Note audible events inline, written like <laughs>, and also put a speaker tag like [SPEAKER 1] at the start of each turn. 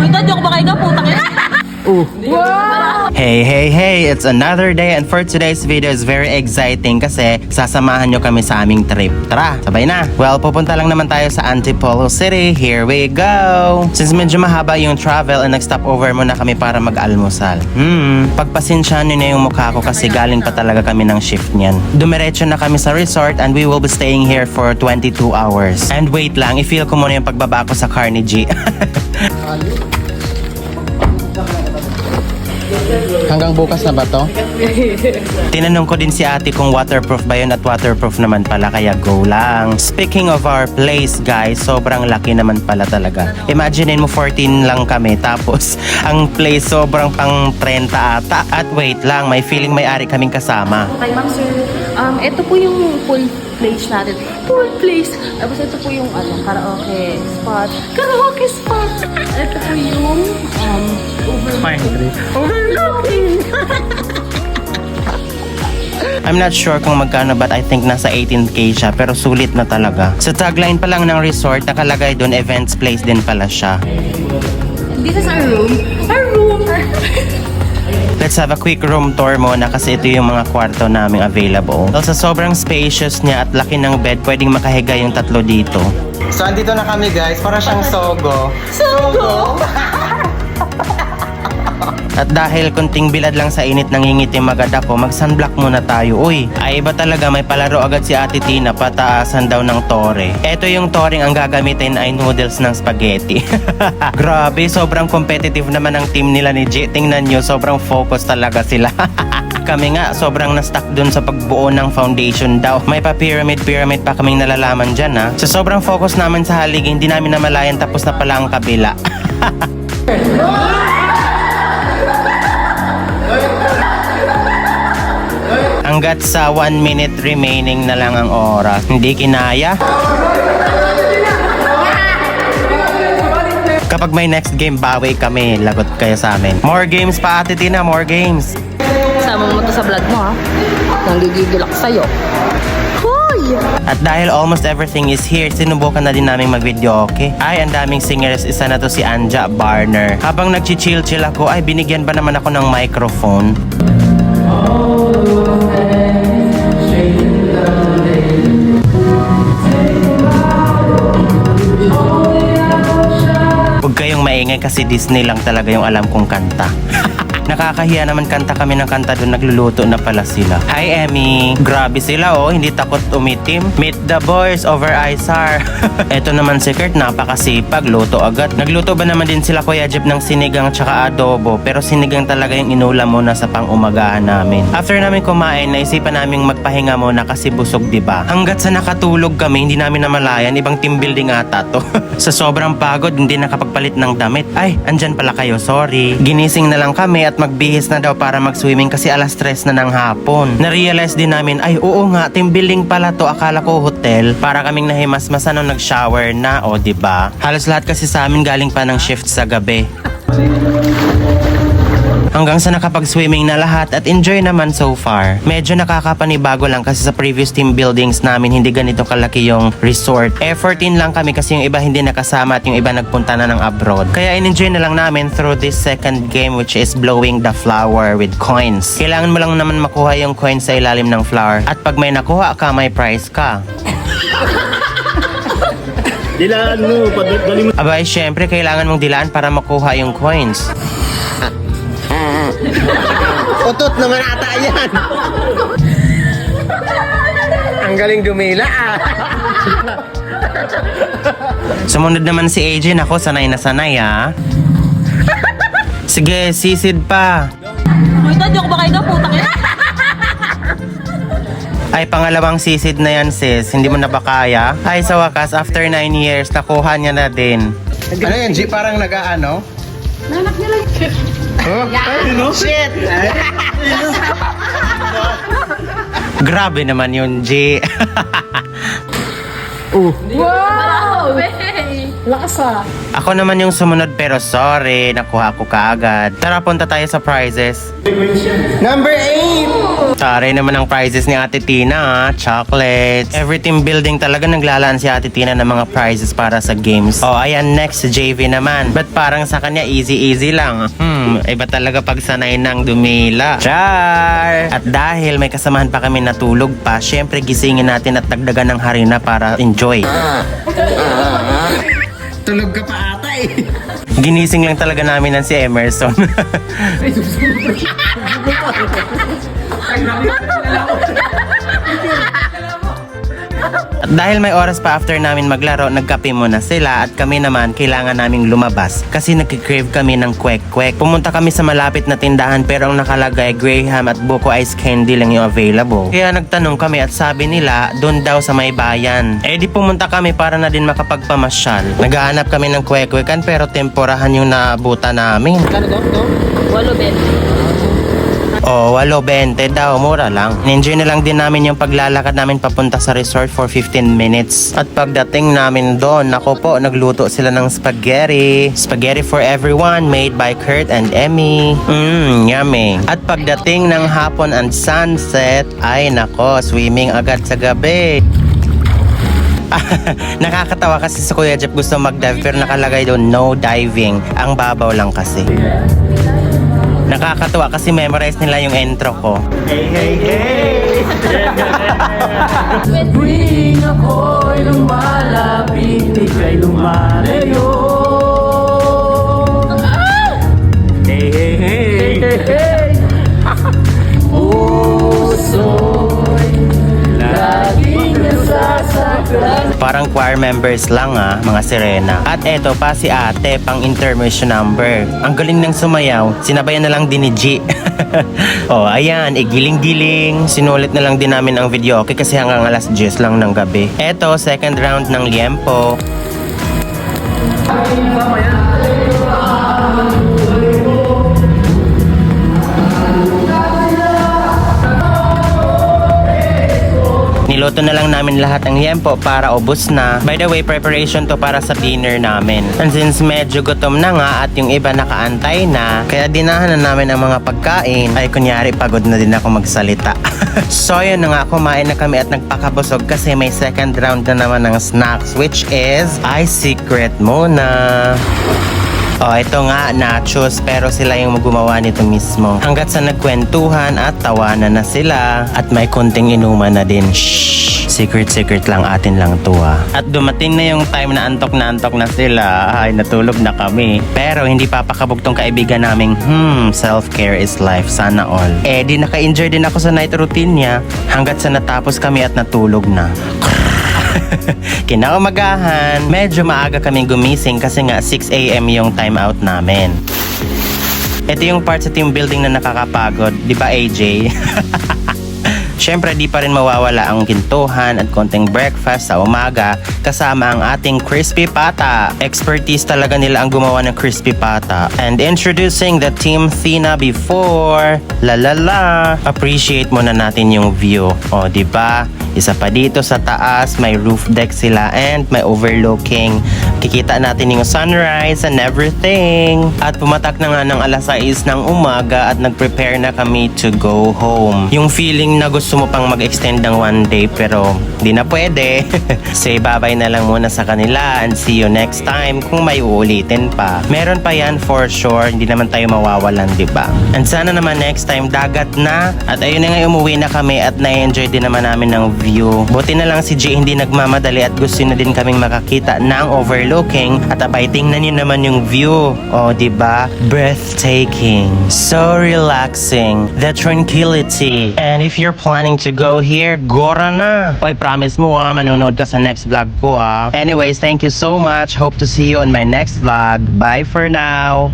[SPEAKER 1] Uy, dad, di ako makahiga, putang ina.
[SPEAKER 2] Hey, hey, hey! It's another day and for today's video is very exciting kasi sasamahan nyo kami sa aming trip. Tara, sabay na! Well, pupunta lang naman tayo sa Antipolo City. Here we go! Since medyo mahaba yung travel and nag-stop over muna kami para mag-almusal. Hmm, pagpasensyahan nyo na yung mukha ko kasi galing pa talaga kami ng shift niyan. Dumiretso na kami sa resort and we will be staying here for 22 hours. And wait lang, i-feel ko muna yung pagbaba ko sa car <laughs> Hanggang bukas na ba to? <laughs> Tinanong ko din si ate kung waterproof ba yun at waterproof naman pala kaya go lang. Speaking of our place guys, sobrang laki naman pala talaga. Imaginein mo 14 lang kami tapos <laughs> ang place sobrang pang 30 ata. At wait lang, may feeling may ari kaming kasama.
[SPEAKER 1] Okay, ma'am, sir. Um, ito po yung pool place natin. Pool place. Tapos ito po yung ano, karaoke spot. Karaoke spot! ito po yung um, overlooking. Overlooking!
[SPEAKER 2] I'm not sure kung magkano but I think nasa 18k siya pero sulit na talaga. Sa tagline pa lang ng resort nakalagay doon events place din pala siya.
[SPEAKER 1] This is our room. Our room! <laughs>
[SPEAKER 2] Let's have a quick room tour muna kasi ito yung mga kwarto naming available. So, sa sobrang spacious niya at laki ng bed, pwedeng makahiga yung tatlo dito. So, andito na kami guys. Para siyang sogo.
[SPEAKER 1] Sogo! <laughs>
[SPEAKER 2] At dahil kunting bilad lang sa init nangingitim agad ako, mag-sunblock muna tayo. Uy, ay iba talaga may palaro agad si Ate Tina pataasan daw ng tore. Eto yung toring ang gagamitin ay noodles ng spaghetti. <laughs> Grabe, sobrang competitive naman ang team nila ni G. Tingnan nyo, sobrang focus talaga sila. <laughs> kami nga, sobrang na-stuck dun sa pagbuo ng foundation daw. May pa pyramid-pyramid pa kaming nalalaman dyan ha. Sa sobrang focus namin sa halig, hindi namin namalayan tapos na pala ang kabila. <laughs> Hanggat sa 1 minute remaining na lang ang oras. Hindi kinaya. Kapag may next game, bawi kami. Lagot kayo sa amin. More games pa, Ate Tina. More games.
[SPEAKER 1] Sama mo to sa vlog mo, ha? Nanggigigil ako sa'yo. Hoy!
[SPEAKER 2] At dahil almost everything is here, sinubukan na din namin mag-video okay? Ay, ang daming singers. Isa na to si Anja Barner. Habang nag-chill-chill ako, ay binigyan ba naman ako ng microphone? Huwag kayong maingay kasi Disney lang talaga yung alam kong kanta. <laughs> Nakakahiya naman kanta kami ng kanta doon nagluluto na pala sila. Hi Emmy! Grabe sila oh, hindi takot umitim. Meet the boys over Isar. <laughs> Eto naman si Kurt, napakasipag, luto agad. Nagluto ba naman din sila Kuya Jeep ng sinigang tsaka adobo pero sinigang talaga yung inulam muna sa pang-umagahan namin. After namin kumain, naisipan naming magpahinga muna kasi busog 'di ba? Hanggat sa nakatulog kami, hindi namin namalayan, ibang team building ata to. <laughs> sa sobrang pagod, hindi nakapagpalit ng damit. Ay, andyan pala kayo, sorry. Ginising na lang kami at magbihis na daw para mag-swimming kasi alas stress na ng hapon. Na-realize din namin, ay oo nga, team building pala to, akala ko hotel. Para kaming nahimasmasan nung nag-shower na, o ba? Halos lahat kasi sa amin galing pa ng shift sa gabi. Hanggang sa nakapag-swimming na lahat at enjoy naman so far. Medyo nakakapanibago lang kasi sa previous team buildings namin hindi ganito kalaki yung resort. Effort in lang kami kasi yung iba hindi nakasama at yung iba nagpunta na ng abroad. Kaya in-enjoy na lang namin through this second game which is blowing the flower with coins. Kailangan mo lang naman makuha yung coins sa ilalim ng flower. At pag may nakuha ka, may prize ka.
[SPEAKER 3] Dilaan mo, padali mo.
[SPEAKER 2] Abay, syempre kailangan mong dilaan para makuha yung coins. Utot naman ata yan. Ang galing dumila ah. Sumunod naman si AJ. Nako, sanay na sanay ah. Sige, sisid pa.
[SPEAKER 1] Uy, dad, di ako makahiga, putang ina.
[SPEAKER 2] Ay, pangalawang sisid na yan sis. Hindi mo na ba kaya? Ay, sa wakas, after 9 years, nakuha niya na din. Ano yan, G? Parang nag-ano?
[SPEAKER 1] Nanak niya lang.
[SPEAKER 2] Huh? <laughs> Shit! <laughs> Grabe naman yun, G. <laughs>
[SPEAKER 1] Wow! Lakas ah.
[SPEAKER 2] Ako naman yung sumunod pero sorry, nakuha ko kaagad. Tara, punta tayo sa prizes. Number 8! Taray naman ang prizes ni Ate Tina, ah. chocolates. Every team building talaga naglalaan si Ate Tina ng mga prizes para sa games. Oh, ayan next JV naman. But parang sa kanya easy-easy lang. Hmm, iba talaga pag sanay ng dumila. Char! At dahil may kasamahan pa kami natulog pa, syempre gisingin natin at dagdagan ng harina para enjoy.
[SPEAKER 3] Tulog ka pa ata eh.
[SPEAKER 2] Ginising lang talaga namin ng si Emerson. At dahil may oras pa after namin maglaro, nagkape muna sila at kami naman kailangan naming lumabas kasi nagkikrave kami ng kwek-kwek. Pumunta kami sa malapit na tindahan pero ang nakalagay Graham at Buko Ice Candy lang yung available. Kaya nagtanong kami at sabi nila doon daw sa may bayan. Eh di pumunta kami para na din makapagpamasyal. Naghahanap kami ng kwek-kwekan pero temporahan yung naabutan namin.
[SPEAKER 1] Walo, Ben.
[SPEAKER 2] Oh, walo 20 daw, mura lang. Enjoy na lang din namin yung paglalakad namin papunta sa resort for 15 minutes. At pagdating namin doon, nako po, nagluto sila ng spaghetti. Spaghetti for everyone made by Kurt and Emmy. Mmm, yummy. At pagdating ng hapon and sunset, ay nako, swimming agad sa gabi. <laughs> Nakakatawa kasi sa Kuya Jeff gusto mag-dive pero nakalagay doon no diving. Ang babaw lang kasi. Nakakatuwa kasi memorize nila yung intro ko.
[SPEAKER 3] Hey, hey, hey! <laughs>
[SPEAKER 4] Tuwing ako'y lumalapit, ika'y lumalayo
[SPEAKER 2] Parang choir members lang ah, mga sirena. At eto pa si ate, pang intermission number. Ang galing ng sumayaw, sinabayan na lang din ni G. <laughs> oh, ayan, igiling-giling. Sinulit na lang din namin ang video okay kasi hanggang alas 10 lang ng gabi. Eto, second round ng liempo. Niluto na lang namin lahat ng liempo para ubos na. By the way, preparation to para sa dinner namin. And since medyo gutom na nga at yung iba nakaantay na, kaya dinahan na namin ang mga pagkain, ay kunyari pagod na din ako magsalita. <laughs> so yun na nga, kumain na kami at nagpakabusog kasi may second round na naman ng snacks which is I Secret muna. Oh, ito nga, nachos, pero sila yung gumawa nito mismo. Hanggat sa nagkwentuhan at tawanan na sila at may konting inuman na din. Shh! Secret-secret lang atin lang to ah. At dumating na yung time na antok na antok na sila. Ay, natulog na kami. Pero hindi papakabog tong kaibigan naming, hmm, self-care is life, sana all. Eh, di naka-enjoy din ako sa night routine niya hanggat sa natapos kami at natulog na. <laughs> Kinaumagahan, medyo maaga kaming gumising kasi nga 6am yung time out namin. Ito yung part sa team building na nakakapagod, di ba AJ? <laughs> Siyempre, di pa rin mawawala ang kintuhan at konting breakfast sa umaga kasama ang ating crispy pata. Expertise talaga nila ang gumawa ng crispy pata. And introducing the Team Thina before. La la la. Appreciate muna natin yung view. O, di ba? Isa pa dito sa taas, may roof deck sila and may overlooking. Kikita natin yung sunrise and everything. At pumatak na nga ng alas 6 ng umaga at nag-prepare na kami to go home. Yung feeling na gusto mo pang mag-extend ng one day pero di na pwede. <laughs> Say bye-bye na lang muna sa kanila and see you next time kung may uulitin pa. Meron pa yan for sure, hindi naman tayo mawawalan, di ba? And sana naman next time dagat na at ayun na nga umuwi na kami at na-enjoy din naman namin ng view. Buti na lang si Jay hindi nagmamadali at gusto na din kaming makakita ng overlooking at abay tingnan niyo naman yung view. O, di ba? Breathtaking. So relaxing. The tranquility. And if you're planning to go here, gora na. Oy, promise mo ah, manonood ka sa next vlog ko ah. Anyways, thank you so much. Hope to see you on my next vlog. Bye for now.